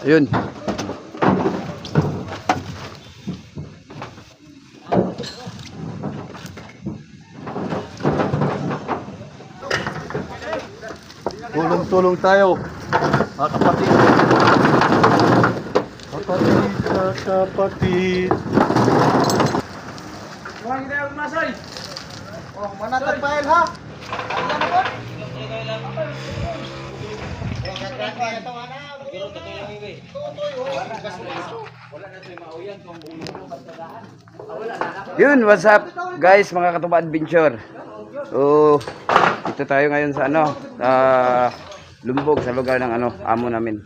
Ayun. Tulong-tulong tayo. Mga kapatid. Kapatid na kapatid. Oh, manatag file ha. Yun, what's up guys, mga katuba adventure. So, dito tayo ngayon sa ano, sa Lumbog, sa lugar ng ano, amo namin.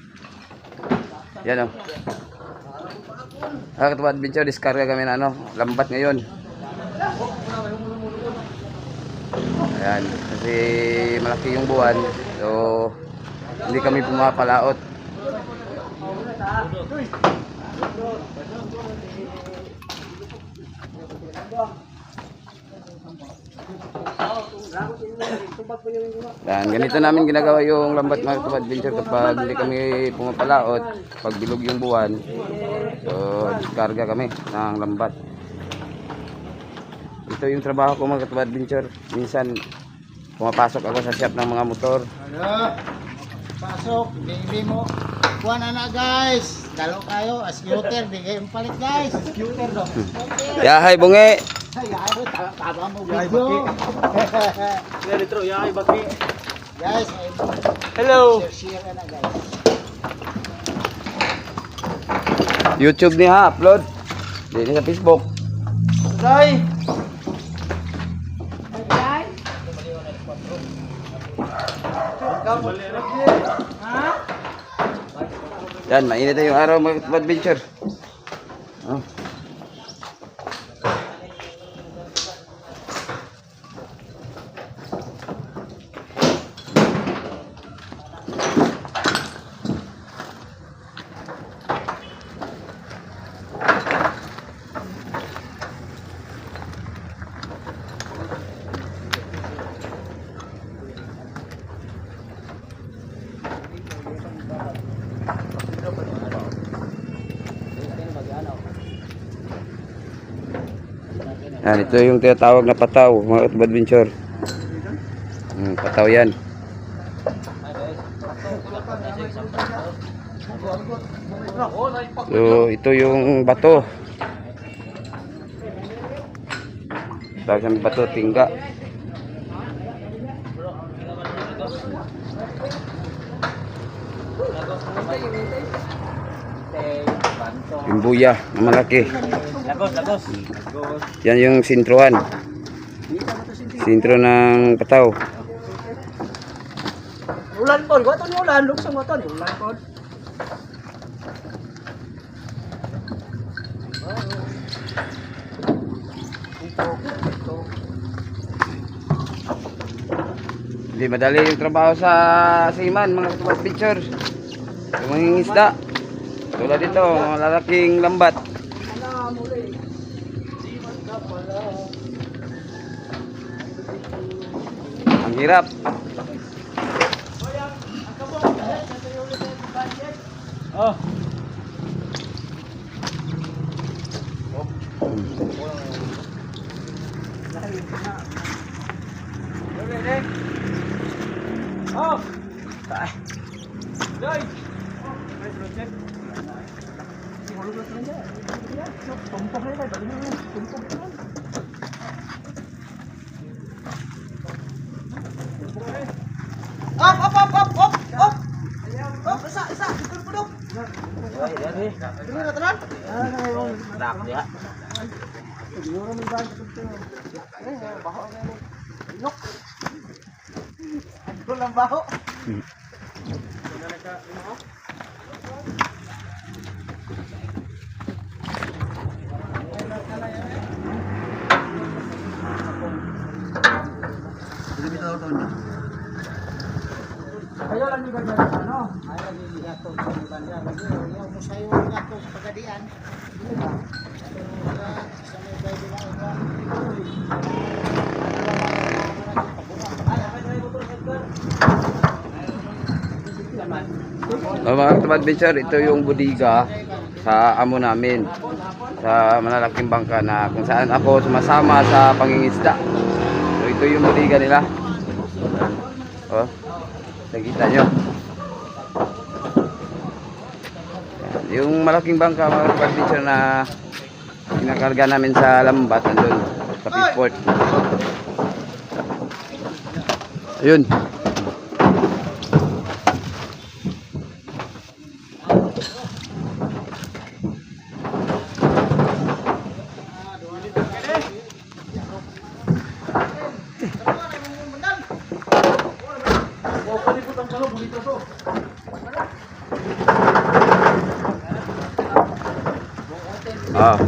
Yan o. Mga katuba adventure, diskarga kami na ano, lambat ngayon. Ayan, kasi malaki yung buwan. So, hindi kami pumapalaot. Yan, ganito namin ginagawa yung lambat mga adventure kapag hindi kami pumapalaot, pag bilog yung buwan. So, diskarga kami ng lambat. Ito yung trabaho ko mga adventure. Minsan, pumapasok ako sa shop ng mga motor. Ano? Pasok, hindi mo. Kuha na na guys. Dalo kayo, as scooter, di kayo palit guys. Scooter do. Yahay, bungi! Ay, ay, ta- tama mo video. Yan litro, yay, baki. Guys, Hello. share share na guys. YouTube ni ha, upload. Hindi sa Facebook. Tay. Yan, mainit na yung araw mga adventure. Oh. Yan, ito yung tinatawag na pataw, mga adventure. Hmm, pataw yan. So, ito yung bato. Tawag sa bato, tingga. Yung buya malaki. Lagos, lagos. Yan yung sintrohan. Sintro ng pataw. Ulan po, gwa to ni ulan, luksong gwa to ni ulan po. Hindi madali yung trabaho sa Seaman, mga kapatid picture. Yung mga isda. Tulad dito, mga lalaking lambat. Ang hirap. Oh. Oh. Joy. Op, Dak dia. Ano lang baho? Kayo lang yung ganyan ano? Ay, lagi gato sa banda. Lagi, yung musayo gato sa pagadian. Sa may baby na ito. Oh, mga katubad adventure, ito yung budiga sa amo namin sa malalaking bangka na kung saan ako sumasama sa pangingisda. So ito yung budiga nila. Oh, nakita nyo. Yan, Yung malaking bangka mga adventure na kinakarga namin sa lambat andun sa Peaceport. Ayun. Ah.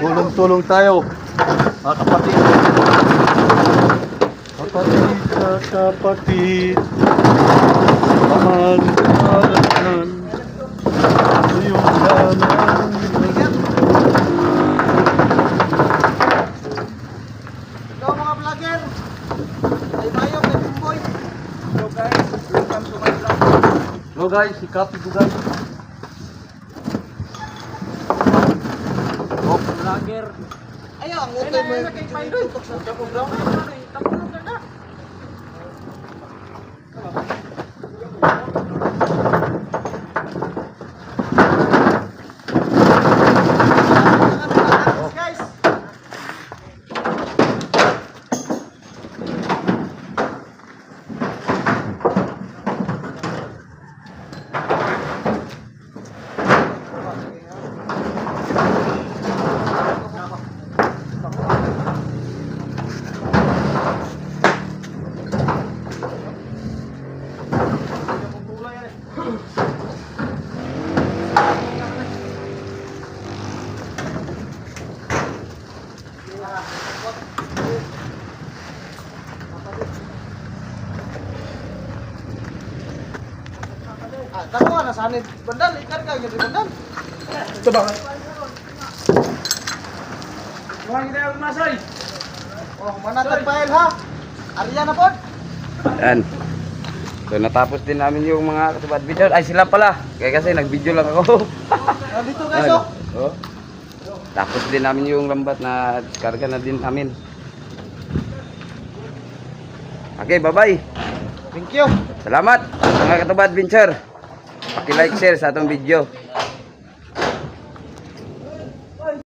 Tulong-tulong tayo. Mga kapatid. Kapatid kapatid. Mahal mahalanan. Iyong lamang. Ito mga vlogger. Ay bayo kay Bumboy. Hello guys, welcome to my vlog. Hello guys, si Kapi ko guys. Oh, vlogger. Ayo, ang utay mo kay Paidoy. Sa Japo Brown. Guys, Nga nasanid bandal, ikarga yung bandal. Ito ba? Mga hindi ako masay. Oh, manatag file ha. Arya na pod. Yan. So natapos din namin yung mga katubad video. Ay sila pala. Kaya kasi nag-video lang ako. Nandito guys oh. oh. Tapos din namin yung lambat na karga na din namin. Okay, bye-bye. Thank you. Salamat mga katubad adventure. Paki-like, share sa atong video.